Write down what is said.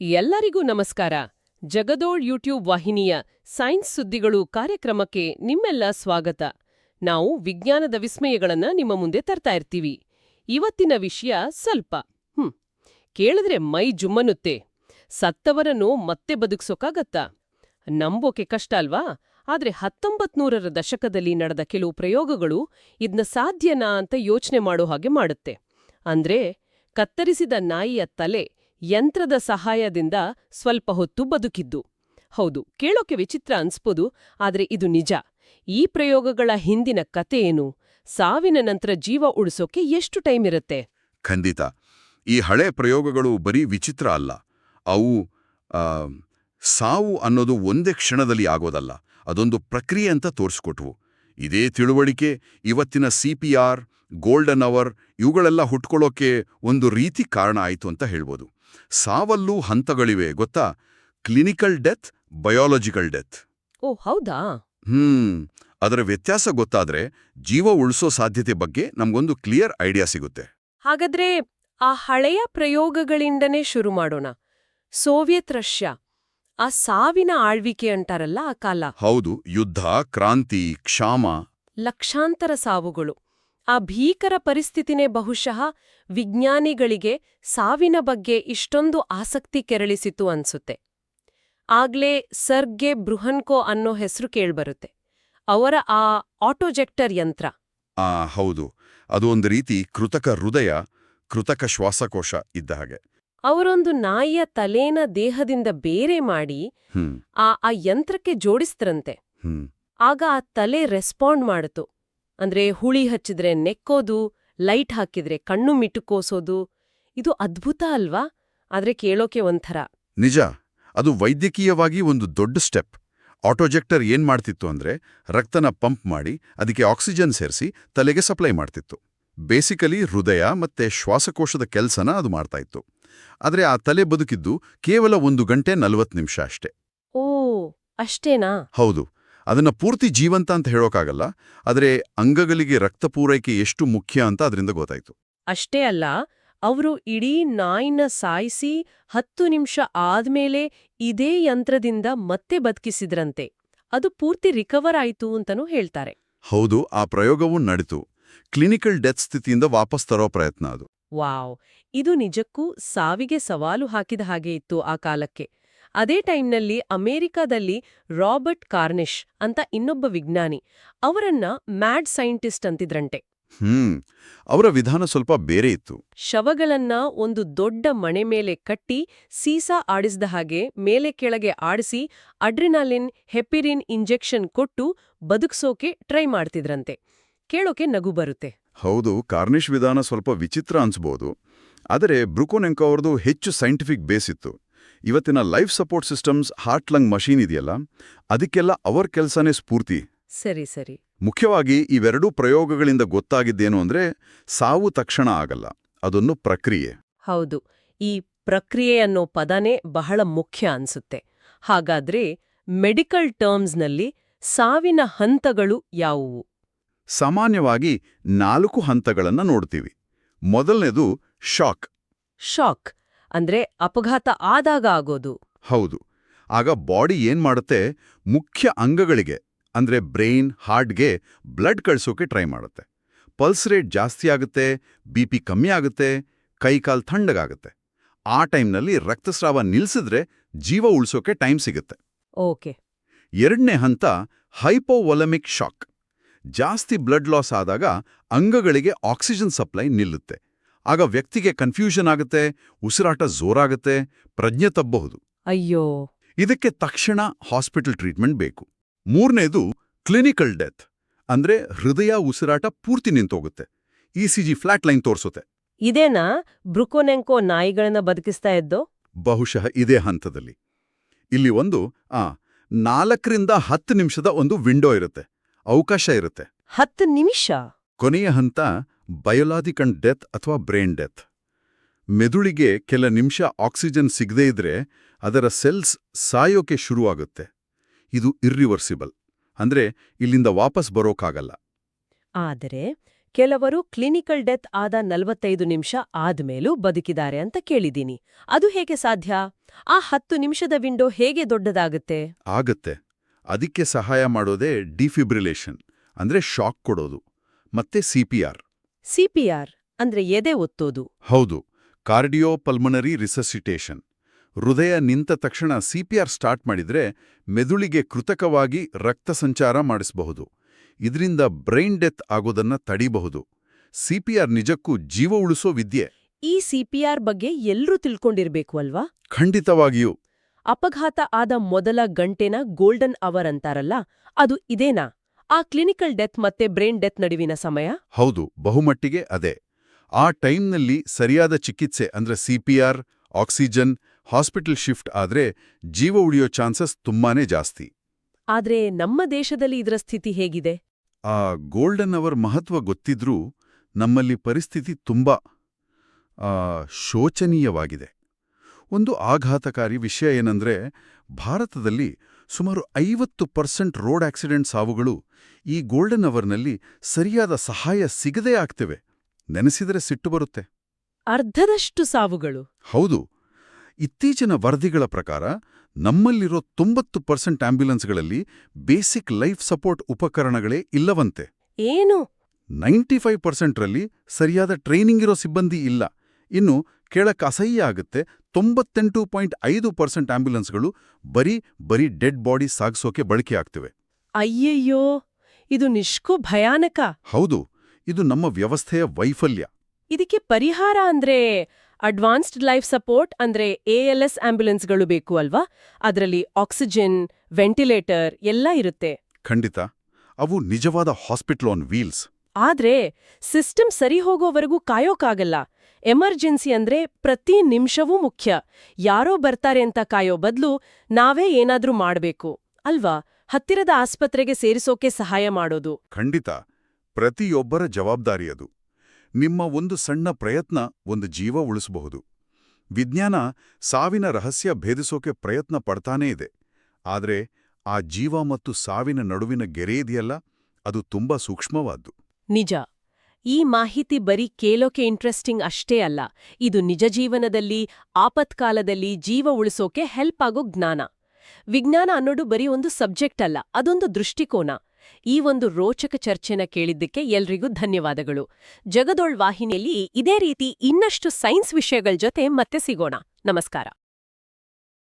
ಎಲ್ಲರಿಗೂ ನಮಸ್ಕಾರ. ಜಗದೋಳ್ ಯೂಟ್ಯೂಬ್ ವಾಹಿನಿಯ ಸೈನ್ಸ್ ಸುದ್ದಿಗಳು ಕಾರ್ಯಕ್ರಮಕ್ಕೆ ನಿಮ್ಮೆಲ್ಲ ಸ್ವಾಗತ. ನಾವು ವಿಜ್ಞಾನದ ವಿಸ್ಮಯಗಳನ್ನ ನಿಮ್ಮ ಮುಂದೆ ತರ್ತಾ ಇರ್ತೀವಿ. ಇವತ್ತಿನ ವಿಷಯ ಸ್ವಲ್ಪ, ಹ್ಮ್, ಕೇಳಿದ್ರೆ ಮೈ ಜುಮ್ಮನುತ್ತೆ ಸತ್ತವರನ್ನು ಮತ್ತೆ ಬದುಕ್ಸೋಕಾಗತ್ತಾ? ನಂಬೋಕೆ ಕಷ್ಟ ಅಲ್ವಾ? ಆದ್ರೆ ಹತ್ತೊಂಬತ್ನೂರರ ದಶಕದಲ್ಲಿ ನಡೆದ ಕೆಲವು ಪ್ರಯೋಗಗಳು ಇದ್ನ ಸಾಧ್ಯನಾ ಅಂತ ಯೋಚನೆ ಮಾಡೋ ಹಾಗೆ ಮಾಡುತ್ತೆ. ಅಂದ್ರೆ ಕತ್ತರಿಸಿದ ನಾಯಿಯ ತಲೆ ಯಂತ್ರದ ಸಹಾಯದಿಂದ ಸ್ವಲ್ಪ ಹೊತ್ತು ಬದುಕಿದ್ದು. ಹೌದು, ಕೇಳೋಕೆ ವಿಚಿತ್ರ ಅನ್ಸ್ಬೋದು, ಆದರೆ ಇದು ನಿಜ. ಈ ಪ್ರಯೋಗಗಳ ಹಿಂದಿನ ಕತೆ ಏನು? ಸಾವಿನ ನಂತರ ಜೀವ ಉಳಿಸೋಕೆ ಎಷ್ಟು ಟೈಮ್ ಇರುತ್ತೆ? ಖಂಡಿತ. ಈ ಹಳೆ ಪ್ರಯೋಗಗಳು ಬರೀ ವಿಚಿತ್ರ ಅಲ್ಲ. ಅವು ಸಾವು ಅನ್ನೋದು ಒಂದೇ ಕ್ಷಣದಲ್ಲಿ ಆಗೋದಲ್ಲ. ಅದೊಂದು ಪ್ರಕ್ರಿಯೆ ಅಂತ ತೋರಿಸ್ಕೊಟ್ವು. ಇದೇ ತಿಳುವಳಿಕೆ ಇವತ್ತಿನ C P R golden hour ಇವುಗಳೆಲ್ಲ ಹುಟ್ಕೊಳ್ಳೋಕೆ ಒಂದು ರೀತಿ ಕಾರಣ ಆಯಿತು ಅಂತ ಹೇಳ್ಬೋದು. ಸಾವಲ್ಲೂ ಹಂತಗಳಿವೆ ಗೊತ್ತಾ? ಕ್ಲಿನಿಕಲ್ ಡೆತ್ ಬಯಾಲಜಿಕಲ್ ಡೆತ್ ಓ ಹೌದಾ? ಹ್ಮ್. ಅದರ ವ್ಯತ್ಯಾಸ ಗೊತ್ತಾದ್ರೆ ಜೀವ ಉಳಿಸೋ ಸಾಧ್ಯತೆ ಬಗ್ಗೆ ನಮ್ಗೊಂದು ಕ್ಲಿಯರ್ ಐಡಿಯಾ ಸಿಗುತ್ತೆ. ಹಾಗಾದ್ರೆ ಆ ಹಳೆಯ ಪ್ರಯೋಗಗಳಿಂದನೇ ಶುರು ಮಾಡೋಣ. Soviet Russia. ಆ ಸಾವಿನ ಆಳ್ವಿಕೆ ಅಂತಾರಲ್ಲ ಆ ಕಾಲ. ಹೌದು ಯುದ್ಧ ಕ್ರಾಂತಿ ಕ್ಷಾಮ. ಲಕ್ಷಾಂತರ ಸಾವುಗಳು. ಆ ಭೀಕರ ಪರಿಸ್ಥಿತಿನೇ ಬಹುಶಃ ವಿಜ್ಞಾನಿಗಳಿಗೆ ಸಾವಿನ ಬಗ್ಗೆ ಇಷ್ಟೊಂದು ಆಸಕ್ತಿ ಕೆರಳಿಸಿತು ಅನ್ಸುತ್ತೆ. ಆಗ್ಲೇ ಸರ್ಗೆ ಬೃಹನ್ಕೋ ಅನ್ನೋ ಹೆಸರು ಕೇಳ್ಬರುತ್ತೆ. ಅವರ ಆ ಆಟೋಜೆಕ್ಟರ್ ಯಂತ್ರ. ಆ ಹೌದು. ಅದು ಒಂದು ರೀತಿ ಕೃತಕ ಹೃದಯ ಕೃತಕ ಶ್ವಾಸಕೋಶ ಇದ್ದ ಹಾಗೆ. ಅವರೊಂದು ನಾಯಿಯ ತಲೇನ ದೇಹದಿಂದ ಬೇರೆ ಮಾಡಿ ಆ ಆ ಯಂತ್ರಕ್ಕೆ ಜೋಡಿಸ್ತ್ರಂತೆ. ಹ್ಮ್. ಆಗ ಆ ತಲೆ ರೆಸ್ಪಾಂಡ್ ಮಾಡಿತು ಅಂದ್ರೆ ಹುಳಿ ಹಚ್ಚಿದ್ರೆ ನೆಕ್ಕೋದು ಲೈಟ್ ಹಾಕಿದ್ರೆ ಕಣ್ಣು ಮಿಟುಕೋಸೋದು. ಇದು ಅದ್ಭುತ ಅಲ್ವಾ? ಆದ್ರೆ ಕೇಳೋಕೆ ಒಂಥರ. ನಿಜ ಅದು ವೈದ್ಯಕೀಯವಾಗಿ ಒಂದು ದೊಡ್ಡ ಸ್ಟೆಪ್. ಆಟೋಜೆಕ್ಟರ್ ಏನ್ ಮಾಡ್ತಿತ್ತು ಅಂದ್ರೆ ರಕ್ತನ ಪಂಪ್ ಮಾಡಿ ಅದಕ್ಕೆ ಆಕ್ಸಿಜನ್ ಸೇರಿಸಿ ತಲೆಗೆ ಸಪ್ಲೈ ಮಾಡ್ತಿತ್ತು. ಬೇಸಿಕಲಿ ಹೃದಯ ಮತ್ತೆ ಶ್ವಾಸಕೋಶದ ಕೆಲಸನ ಅದು ಮಾಡ್ತಾ ಇತ್ತು. ಆದ್ರೆ ಆ ತಲೆ ಬದುಕಿದ್ದು ಕೇವಲ ಒಂದು ಗಂಟೆ ನಲವತ್ತು ನಿಮಿಷ ಅಷ್ಟೇ. ಓ ಅಷ್ಟೇನಾ? ಹೌದು. ಅದನ್ನ ಪೂರ್ತಿ ಜೀವಂತ ಅಂತ ಹೇಳೋಕ್ಕಾಗಲ್ಲ ಆದರೆ ಅಂಗಗಳಿಗೆ ರಕ್ತ ಪೂರೈಕೆ ಎಷ್ಟು ಮುಖ್ಯ ಅಂತ ಅದರಿಂದ ಗೊತ್ತಾಯ್ತು. ಅಷ್ಟೇ ಅಲ್ಲ ಅವರು ಇಡೀ ನಾಯಿನ ಸಾಯಿಸಿ ಹತ್ತು ನಿಮಿಷ ಆದ್ಮೇಲೆ ಇದೇ ಯಂತ್ರದಿಂದ ಮತ್ತೆ ಬದುಕಿಸಿದ್ರಂತೆ. ಅದು ಪೂರ್ತಿ ರಿಕವರ್ ಆಯಿತು ಅಂತನೂ ಹೇಳ್ತಾರೆ. ಹೌದು ಆ ಪ್ರಯೋಗವೂ ನಡೀತು. ಕ್ಲಿನಿಕಲ್ ಡೆತ್ ಸ್ಥಿತಿಯಿಂದ ವಾಪಸ್ ತರೋ ಪ್ರಯತ್ನ ಅದು. ವಾವ್. ಇದು ನಿಜಕ್ಕೂ ಸಾವಿಗೆ ಸವಾಲು ಹಾಕಿದ ಹಾಗೆ ಇತ್ತು ಆ ಕಾಲಕ್ಕೆ. ಅದೇ ಟೈಮ್ನಲ್ಲಿ ಅಮೆರಿಕಾದಲ್ಲಿ ರಾಬರ್ಟ್ ಕಾರ್ನಿಶ್ ಅಂತ ಇನ್ನೊಬ್ಬ ವಿಜ್ಞಾನಿ. ಅವರನ್ನ ಮ್ಯಾಡ್ ಸೈಂಟಿಸ್ಟ್ ಅಂತಿದ್ರಂತೆ. ಹ್ಮ್. ಅವರ ವಿಧಾನ ಸ್ವಲ್ಪ ಬೇರೆ ಇತ್ತು. ಶವಗಳನ್ನ ಒಂದು ದೊಡ್ಡ ಮಣೆ ಮೇಲೆ ಕಟ್ಟಿ ಸೀಸಾ ಆಡಿಸಿದ ಹಾಗೆ ಮೇಲೆ ಕೆಳಗೆ ಆಡಿಸಿ ಅಡ್ರಿನಾಲಿನ್ ಹೆಪಿರಿನ್ ಇಂಜೆಕ್ಷನ್ ಕೊಟ್ಟು ಬದುಕ್ಸೋಕೆ ಟ್ರೈ ಮಾಡ್ತಿದ್ರಂತೆ. ಕೇಳೋಕೆ ನಗು ಬರುತ್ತೆ. ಹೌದು ಕಾರ್ನಿಶ್ ವಿಧಾನ ಸ್ವಲ್ಪ ವಿಚಿತ್ರ ಅನ್ಸ್ಬೋದು. ಆದರೆ ಬ್ರುಕೋನೆಂಕೋ ಅವ್ರದ್ದು ಹೆಚ್ಚು ಸೈಂಟಿಫಿಕ್ ಬೇಸ್ ಇತ್ತು. ಇವತ್ತಿನ life support systems heart lung machine ಇದೆಯಲ್ಲ ಅದಕ್ಕೆಲ್ಲ ಅವರ್ ಕೆಲಸನೇ ಸ್ಫೂರ್ತಿ. ಸರಿ ಸರಿ. ಮುಖ್ಯವಾಗಿ ಇವೆರಡೂ ಪ್ರಯೋಗಗಳಿಂದ ಗೊತ್ತಾಗಿದ್ದೇನು ಅಂದ್ರೆ ಸಾವು ತಕ್ಷಣ ಆಗಲ್ಲ ಅದೊಂದು ಪ್ರಕ್ರಿಯೆ. ಹೌದು ಈ ಪ್ರಕ್ರಿಯೆ ಅನ್ನೋ ಪದನೇ ಬಹಳ ಮುಖ್ಯ ಅನ್ಸುತ್ತೆ. ಹಾಗಾದ್ರೆ ಮೆಡಿಕಲ್ ಟರ್ಮ್ಸ್ನಲ್ಲಿ ಸಾವಿನ ಹಂತಗಳು ಯಾವುವು? ಸಾಮಾನ್ಯವಾಗಿ ನಾಲ್ಕು ಹಂತಗಳನ್ನು ನೋಡ್ತೀವಿ. ಮೊದಲನೇದು ಶಾಕ್ ಶಾಕ್ ಅಂದ್ರೆ ಅಪಘಾತ ಆದಾಗ ಆಗೋದು. ಹೌದು. ಆಗ ಬಾಡಿ ಏನ್ ಮಾಡುತ್ತೆ? ಮುಖ್ಯ ಅಂಗಗಳಿಗೆ ಅಂದ್ರೆ ಬ್ರೈನ್ ಹಾರ್ಟ್ಗೆ ಬ್ಲಡ್ ಕಳಿಸೋಕೆ ಟ್ರೈ ಮಾಡುತ್ತೆ. ಪಲ್ಸ್ ರೇಟ್ ಜಾಸ್ತಿ ಆಗುತ್ತೆ ಬಿ ಪಿ ಕಮ್ಮಿ ಆಗುತ್ತೆ ಕೈಕಾಲ್ ಥಂಡಗಾಗುತ್ತೆ. ಆ ಟೈಮ್ನಲ್ಲಿ ರಕ್ತಸ್ರಾವ ನಿಲ್ಸಿದ್ರೆ ಜೀವ ಉಳಿಸೋಕೆ ಟೈಮ್ ಸಿಗುತ್ತೆ. ಓಕೆ ಎರಡನೇ ಹಂತ ಹೈಪೋವೊಲಮಿಕ್ ಶಾಕ್ ಜಾಸ್ತಿ ಬ್ಲಡ್ ಲಾಸ್ ಆದಾಗ ಅಂಗಗಳಿಗೆ ಆಕ್ಸಿಜನ್ ಸಪ್ಲೈ ನಿಲ್ಲುತ್ತೆ. ಆಗ ವ್ಯಕ್ತಿಗೆ ಕನ್ಫ್ಯೂಷನ್ ಆಗುತ್ತೆ ಉಸಿರಾಟ ಜೋರಾಗುತ್ತೆ ಪ್ರಜ್ಞೆ ತಪ್ಪಬಹುದು. ಅಯ್ಯೋ. ಇದಕ್ಕೆ ತಕ್ಷಣ ಹಾಸ್ಪಿಟಲ್ ಟ್ರೀಟ್ಮೆಂಟ್ ಬೇಕು. ಮೂರನೇದು ಕ್ಲಿನಿಕಲ್ ಡೆತ್ ಅಂದ್ರೆ ಹೃದಯ ಉಸಿರಾಟ ಪೂರ್ತಿ ನಿಂತೋಗುತ್ತೆ. ಇಸಿಜಿ ಫ್ಲಾಟ್ ಲೈನ್ ತೋರಿಸುತ್ತೆ ಇದೇನಾ? ಬ್ರುಕೋನೆಂಕೋ ನಾಯಿಗಳನ್ನ ಬದುಕಿಸ್ತಾ ಇದ್ದೋ? ಬಹುಶಃ ಇದೇ ಹಂತದಲ್ಲಿ. ಇಲ್ಲಿ ಒಂದು ಆ ನಾಲ್ಕರಿಂದ ಹತ್ತು ನಿಮಿಷದ ಒಂದು ವಿಂಡೋ ಇರುತ್ತೆ. ಅವಕಾಶ ಇರುತ್ತೆ. ಹತ್ತು ನಿಮಿಷ. ಕೊನೆಯ ಹಂತ ಬಯೋಲಾಜಿಕಲ್ ಡೆತ್ ಅಥವಾ ಬ್ರೈನ್ ಡೆತ್. ಮೆದುಳಿಗೆ ಕೆಲ ನಿಮಿಷ ಆಕ್ಸಿಜನ್ ಸಿಗದೇ ಇದ್ರೆ ಅದರ ಸೆಲ್ಸ್ ಸಾಯೋಕೆ ಶುರುವಾಗುತ್ತೆ. ಇದು ಇರ್ರಿವರ್ಸಿಬಲ್. ಅಂದ್ರೆ ಇಲ್ಲಿಂದ ವಾಪಸ್ ಬರೋಕಾಗಲ್ಲ. ಆದರೆ ಕೆಲವರು ಕ್ಲಿನಿಕಲ್ ಡೆತ್ ಆದ ನಲವತ್ತೈದು ನಿಮಿಷ ಆದ್ಮೇಲೂ ಬದುಕಿದ್ದಾರೆ ಅಂತ ಕೇಳಿದ್ದೀನಿ. ಅದು ಹೇಗೆ ಸಾಧ್ಯ? ಆ ಹತ್ತು ನಿಮಿಷದ ವಿಂಡೋ ಹೇಗೆ ದೊಡ್ಡದಾಗುತ್ತೆ? ಆಗತ್ತೆ. ಅದಕ್ಕೆ ಸಹಾಯ ಮಾಡೋದೇ ಡಿಫಿಬ್ರಿಲೇಷನ್ ಅಂದ್ರೆ ಶಾಕ್ ಕೊಡೋದು ಮತ್ತೆ ಸಿಪಿಆರ್ ಸಿಪಿಆರ್ ಅಂದ್ರೆ ಎದೆ ಒತ್ತೋದು. ಹೌದು ಕಾರ್ಡಿಯೋಪಲ್ಮನರಿ ರಿಸಸಿಟೇಷನ್. ಹೃದಯ ನಿಂತ ತಕ್ಷಣ ಸಿಪಿಆರ್ ಸ್ಟಾರ್ಟ್ ಮಾಡಿದ್ರೆ ಮೆದುಳಿಗೆ ಕೃತಕವಾಗಿ ರಕ್ತ ಸಂಚಾರ ಮಾಡಿಸಬಹುದು. ಇದರಿಂದ ಬ್ರೈನ್ ಡೆತ್ ಆಗೋದನ್ನ ತಡಿಬಹುದು. ಸಿಪಿಆರ್ ನಿಜಕ್ಕೂ ಜೀವ ಉಳಿಸೋ ವಿದ್ಯೆ. ಈ ಸಿಪಿಆರ್ ಬಗ್ಗೆ ಎಲ್ಲರೂ ತಿಳ್ಕೊಂಡಿರ್ಬೇಕು ಅಲ್ವಾ? ಖಂಡಿತವಾಗಿಯೂ. ಅಪಘಾತ ಆದ ಮೊದಲ ಗಂಟೆನ ಗೋಲ್ಡನ್ ಅವರ್ ಅಂತಾರಲ್ಲ ಅದು ಇದೇನಾ? ಆ ಕ್ಲಿನಿಕಲ್ ಡೆತ್ ಮತ್ತೆ ಬ್ರೈನ್ ಡೆತ್ ನಡುವಿನ ಸಮಯ? ಹೌದು ಬಹುಮಟ್ಟಿಗೆ ಅದೇ. ಆ ಟೈಮ್ನಲ್ಲಿ ಸರಿಯಾದ ಚಿಕಿತ್ಸೆ ಅಂದ್ರೆ ಸಿಪಿಆರ್ ಆಕ್ಸಿಜನ್ ಹಾಸ್ಪಿಟಲ್ ಶಿಫ್ಟ್ ಆದ್ರೆ ಜೀವ ಉಳಿಯೋ ಚಾನ್ಸಸ್ ತುಂಬಾನೇ ಜಾಸ್ತಿ. ಆದ್ರೆ ನಮ್ಮ ದೇಶದಲ್ಲಿ ಇದರ ಸ್ಥಿತಿ ಹೇಗಿದೆ? ಆ ಗೋಲ್ಡನ್ ಅವರ್ ಮಹತ್ವ ಗೊತ್ತಿದ್ರೂ ನಮ್ಮಲ್ಲಿ ಪರಿಸ್ಥಿತಿ ತುಂಬಾ ಆ, ಶೋಚನೀಯವಾಗಿದೆ. ಒಂದು ಆಘಾತಕಾರಿ ವಿಷಯ ಏನಂದ್ರೆ ಭಾರತದಲ್ಲಿ ಸುಮಾರು ಐವತ್ತು ಪರ್ಸೆಂಟ್ ರೋಡ್ ಆಕ್ಸಿಡೆಂಟ್ ಸಾವುಗಳು ಈ ಗೋಲ್ಡನ್ ಅವರ್ನಲ್ಲಿ ಸರಿಯಾದ ಸಹಾಯ ಸಿಗದೇ ಆಗ್ತಿವೆ. ನೆನೆಸಿದರೆ ಸಿಟ್ಟು ಬರುತ್ತೆ. ಅರ್ಧದಷ್ಟು ಸಾವುಗಳು. ಹೌದು. ಇತ್ತೀಚಿನ ವರದಿಗಳ ಪ್ರಕಾರ ನಮ್ಮಲ್ಲಿರೋ ತೊಂಬತ್ತು ಪರ್ಸೆಂಟ್ ಆಂಬ್ಯುಲೆನ್ಸ್ಗಳಲ್ಲಿ ಬೇಸಿಕ್ ಲೈಫ್ ಸಪೋರ್ಟ್ ಉಪಕರಣಗಳೇ ಇಲ್ಲವಂತೆ. ಏನು? ನೈಂಟಿ ಫೈವ್ ಪರ್ಸೆಂಟ್ರಲ್ಲಿ ಸರಿಯಾದ ಟ್ರೈನಿಂಗ್ ಇರೋ ಸಿಬ್ಬಂದಿ ಇಲ್ಲ. ಇನ್ನು ಕೇಳಕ್ ಅಸಹ್ಯ ಆಗುತ್ತೆ. ತೊಂಬತ್ತೆಂಟು ಪಾಯಿಂಟ್ ಐದು ಪರ್ಸೆಂಟ್ ಆಂಬ್ಯುಲೆನ್ಸ್ಗಳು ಬರೀ ಬರೀ ಡೆಡ್ ಬಾಡಿ ಸಾಗಿಸೋಕೆ ಬಳಕೆ ಆಗ್ತಿವೆ. ಅಯ್ಯಯ್ಯೋ! ಇದು ನಿಷ್ಕೋ ಭಯಾನಕ. ಹೌದು ಇದು ನಮ್ಮ ವ್ಯವಸ್ಥೆಯ ವೈಫಲ್ಯ. ಇದಕ್ಕೆ ಪರಿಹಾರ ಅಂದ್ರೆ ಅಡ್ವಾನ್ಸ್ಡ್ ಲೈಫ್ ಸಪೋರ್ಟ್ ಅಂದ್ರೆ ಎಎಲ್ಎಸ್ ಆಂಬ್ಯುಲೆನ್ಸ್ಗಳು ಬೇಕು ಅಲ್ವಾ? ಅದರಲ್ಲಿ ಆಕ್ಸಿಜನ್ ವೆಂಟಿಲೇಟರ್ ಎಲ್ಲ ಇರುತ್ತೆ. ಖಂಡಿತ. ಅವು ನಿಜವಾದ ಹಾಸ್ಪಿಟಲ್ ಆನ್ ವೀಲ್ಸ್. ಆದ್ರೆ ಸಿಸ್ಟಮ್ ಸರಿ ಹೋಗೋವರೆಗೂ ಕಾಯೋಕಾಗಲ್ಲ. ಎಮರ್ಜೆನ್ಸಿ ಅಂದ್ರೆ ಪ್ರತಿ ನಿಮಿಷವೂ ಮುಖ್ಯ. ಯಾರೋ ಬರ್ತಾರೆ ಅಂತ ಕಾಯೋ ಬದ್ಲು ನಾವೇ ಏನಾದ್ರೂ ಮಾಡಬೇಕು ಅಲ್ವಾ? ಹತ್ತಿರದ ಆಸ್ಪತ್ರೆಗೆ ಸೇರಿಸೋಕೆ ಸಹಾಯ ಮಾಡೋದು. ಖಂಡಿತ. ಪ್ರತಿಯೊಬ್ಬರ ಜವಾಬ್ದಾರಿ ಅದು. ನಿಮ್ಮ ಒಂದು ಸಣ್ಣ ಪ್ರಯತ್ನ ಒಂದು ಜೀವ ಉಳಿಸಬಹುದು. ವಿಜ್ಞಾನ ಸಾವಿನ ರಹಸ್ಯ ಭೇದಿಸೋಕೆ ಪ್ರಯತ್ನ ಪಡ್ತಾನೇ ಇದೆ. ಆದರೆ ಆ ಜೀವ ಮತ್ತು ಸಾವಿನ ನಡುವಿನ ಗೆರೆ ಇದೆಯಲ್ಲ? ಅದು ತುಂಬಾ ಸೂಕ್ಷ್ಮವಾದ್ದು. ನಿಜ. ಈ ಮಾಹಿತಿ ಬರೀ ಕೇಳೋಕೆ ಇಂಟ್ರೆಸ್ಟಿಂಗ್ ಅಷ್ಟೇ ಅಲ್ಲ, ಇದು ನಿಜ ಜೀವನದಲ್ಲಿ, ಆಪತ್ಕಾಲದಲ್ಲಿ ಜೀವ ಉಳಿಸೋಕೆ ಹೆಲ್ಪ್ ಆಗೋ ಜ್ಞಾನ. ವಿಜ್ಞಾನ ಅನ್ನೋದು ಬರೀ ಒಂದು ಸಬ್ಜೆಕ್ಟ್ ಅಲ್ಲ, ಅದೊಂದು ದೃಷ್ಟಿಕೋನ. ಈ ಒಂದು ರೋಚಕ ಚರ್ಚೆನ ಕೇಳಿದ್ದಕ್ಕೆ ಎಲ್ರಿಗೂ ಧನ್ಯವಾದಗಳು. ಜಗದೋಳ್ ವಾಹಿನಿಯಲ್ಲಿ ಇದೇ ರೀತಿ ಇನ್ನಷ್ಟು ಸೈನ್ಸ್ ವಿಷಯಗಳ ಜೊತೆ ಮತ್ತೆ ಸಿಗೋಣ. ನಮಸ್ಕಾರ.